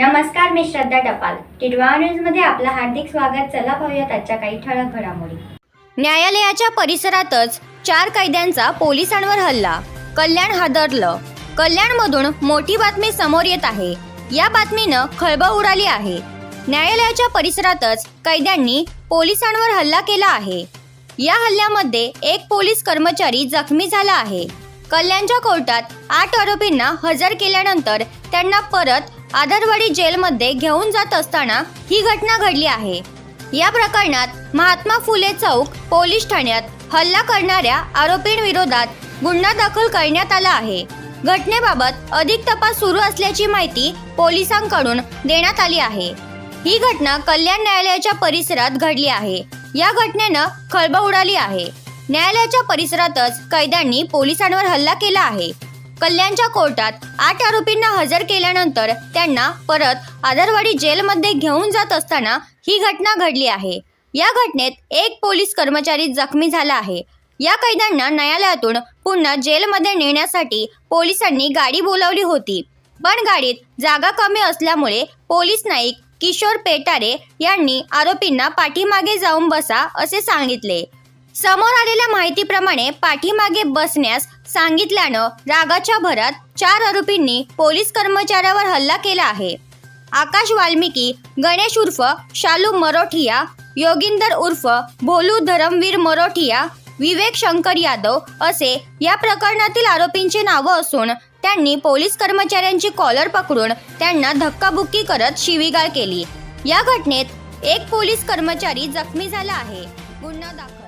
नमस्कार मी श्रद्धा टपाल. टिडवा न्यूजमध्ये आपलं हार्दिक स्वागत. चला पाहूयात आजच्या काही ठळक घडामोडी. न्यायालयाच्या परिसरातच चार कैद्यांचा पोलिसांवर हल्ला. कल्याण हादरलं. कल्याणमधून मोठी बातमी समोर येत आहे. या बातमीनं खळबळ उडाली आहे. न्यायालयाच्या परिसरातच कैद्यांनी पोलिसांवर हल्ला केला आहे. या हल्ल्यामध्ये एक पोलीस कर्मचारी जखमी झाला आहे. कल्याणच्या कोर्टात आठ आरोपींना हजर केल्यानंतर त्यांना परत आदरवाडी जेलमध्ये घेऊन जात असताना ही घटना घडली आहे. या प्रकरणात महात्मा फुले चौक पोलीस ठाण्यात हल्ला करणाऱ्या आरोपींविरोधात गुन्हा दाखल करण्यात आला आहे. घटनेबाबत अधिक तपास सुरू असल्याची माहिती पोलिसांकडून देण्यात आली आहे. ही घटना कल्याण न्यायालयाच्या परिसरात घडली आहे. या घटनेनं खळबळ उडाली आहे. न्यायालयाच्या परिसरातच कैद्यांनी पोलिसांवर हल्ला केला आहे. कल्याणच्या कोर्टात आठ आरोपींना हजर केल्यानंतर त्यांना परत आदरवाडी जेलमध्ये घेऊन जात असताना ही घटना घडली आहे. या घटनेत एक पोलीस कर्मचारी जखमी झाला आहे. या कैद्यांना न्यायालयातून पुन्हा जेलमध्ये नेण्यासाठी पोलिसांनी गाडी बोलावली होती. पण गाडीत जागा कमी असल्यामुळे पोलीस नाईक किशोर पेटारे यांनी आरोपींना पाठीमागे जाऊन बसा असे सांगितले. समोर आलेल्या माहितीप्रमाणे पाठीमागे बसण्यास सांगितल्यानं रागाच्या भरात चार आरोपींनी पोलीस कर्मचाऱ्यावर हल्ला केला आहे. आकाश वाल्मिकी गणेश उर्फ शालू मरोठिया योगिंदर उर्फ भोलू धरमवीर मरोठिया विवेक शंकर यादव असे या प्रकरणातील आरोपींची नावं असून त्यांनी पोलीस कर्मचाऱ्यांची कॉलर पकडून त्यांना धक्काबुक्की करत शिवीगाळ केली. या घटनेत एक पोलीस कर्मचारी जखमी झाला आहे. गुन्हा दाखल